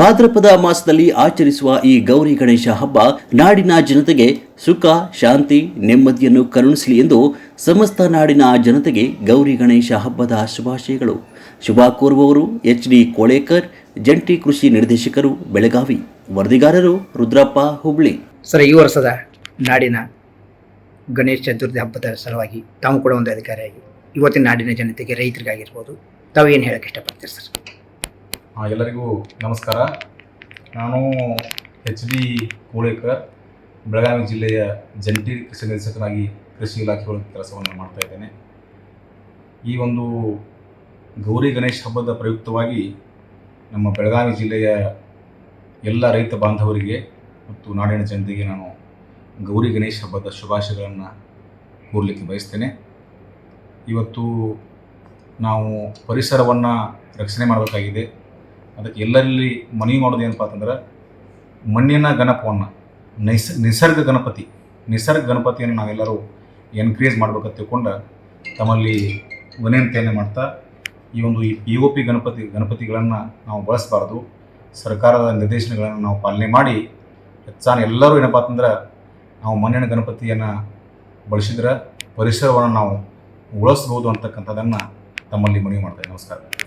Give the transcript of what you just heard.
ಭಾದ್ರಪದ ಮಾಸದಲ್ಲಿ ಆಚರಿಸುವ ಈ ಗೌರಿ ಗಣೇಶ ಹಬ್ಬ ನಾಡಿನ ಜನತೆಗೆ ಸುಖ, ಶಾಂತಿ, ನೆಮ್ಮದಿಯನ್ನು ಕರುಣಿಸಲಿ ಎಂದು ಸಮಸ್ತ ನಾಡಿನ ಜನತೆಗೆ ಗೌರಿ ಗಣೇಶ ಹಬ್ಬದ ಶುಭಾಶಯಗಳು. ಶುಭ ಕೋರುವವರು ಎಚ್ ಡಿ ಕೋಳೇಕರ್, ಜಂಟಿ ಕೃಷಿ ನಿರ್ದೇಶಕರು, ಬೆಳಗಾವಿ. ವರದಿಗಾರರು ರುದ್ರಪ್ಪ ಹುಬ್ಳಿ. ಸರ್, ಈ ವರ್ಷದ ನಾಡಿನ ಗಣೇಶ ಚತುರ್ಥಿ ಹಬ್ಬದ ಸಲುವಾಗಿ ತಾವು ಕೂಡ ಒಂದು ಅಧಿಕಾರಿಯಾಗಿ, ಇವತ್ತಿನ ನಾಡಿನ ಜನತೆಗೆ ರೈತರಿಗಾಗಿರ್ಬೋದು, ತಾವು ಏನು ಹೇಳಕ್ಕೆ ಇಷ್ಟಪಡ್ತೀರಿ ಸರ್? ಎಲ್ಲರಿಗೂ ನಮಸ್ಕಾರ. ನಾನು ಎಚ್ ಡಿ ಕೋಳೇಕರ್, ಬೆಳಗಾವಿ ಜಿಲ್ಲೆಯ ಜಂಟಿ ಕೃಷಿ ನಿರ್ದೇಶಕನಾಗಿ ಕೃಷಿ ಇಲಾಖೆ ಕೆಲಸವನ್ನು ಮಾಡ್ತಾ ಇದ್ದೇನೆ. ಈ ಒಂದು ಗೌರಿ ಗಣೇಶ ಹಬ್ಬದ ಪ್ರಯುಕ್ತವಾಗಿ ನಮ್ಮ ಬೆಳಗಾವಿ ಜಿಲ್ಲೆಯ ಎಲ್ಲ ರೈತ ಬಾಂಧವರಿಗೆ ಮತ್ತು ನಾಡಿನ ಜನತೆಗೆ ನಾನು ಗೌರಿ ಗಣೇಶ ಹಬ್ಬದ ಶುಭಾಶಯಗಳನ್ನು ಕೋರಲಿಕ್ಕೆ ಬಯಸ್ತೇನೆ. ಇವತ್ತು ನಾವು ಪರಿಸರವನ್ನು ರಕ್ಷಣೆ ಮಾಡಬೇಕಾಗಿದೆ. ಅದಕ್ಕೆ ಎಲ್ಲರಲ್ಲಿ ಮನವಿ ಮಾಡೋದು ಏನಪ್ಪ ಅಂತಂದ್ರೆ, ಮಣ್ಣಿನ ಗಣಪವನ್ನು, ನೈಸ, ನಿಸರ್ಗ ಗಣಪತಿ, ನಿಸರ್ಗ ಗಣಪತಿಯನ್ನು ನಾವೆಲ್ಲರೂ ಎನ್ಕರೇಜ್ ಮಾಡ್ಬೇಕಂತ ತಿಳ್ಕೊಂಡು ತಮ್ಮಲ್ಲಿ ವಿನಂತಿಯನ್ನು ಮಾಡ್ತಾ, ಈ ಒಂದು ಈ ಪಿ ಒ ಪಿ ಗಣಪತಿ, ಗಣಪತಿಗಳನ್ನು ನಾವು ಬಳಸಬಾರ್ದು, ಸರ್ಕಾರದ ನಿರ್ದೇಶನಗಳನ್ನು ನಾವು ಪಾಲನೆ ಮಾಡಿ, ಹೆಚ್ಚಾನ ಎಲ್ಲರೂ ಏನಪ್ಪ ಅಂತಂದ್ರೆ, ನಾವು ಮಣ್ಣಿನ ಗಣಪತಿಯನ್ನು ಬಳಸಿದ್ರೆ ಪರಿಸರವನ್ನು ನಾವು ಉಳಿಸ್ಬೋದು ಅಂತಕ್ಕಂಥದ್ದನ್ನು ತಮ್ಮಲ್ಲಿ ಮನವಿ ಮಾಡ್ತೇವೆ ನಮಸ್ಕಾರ.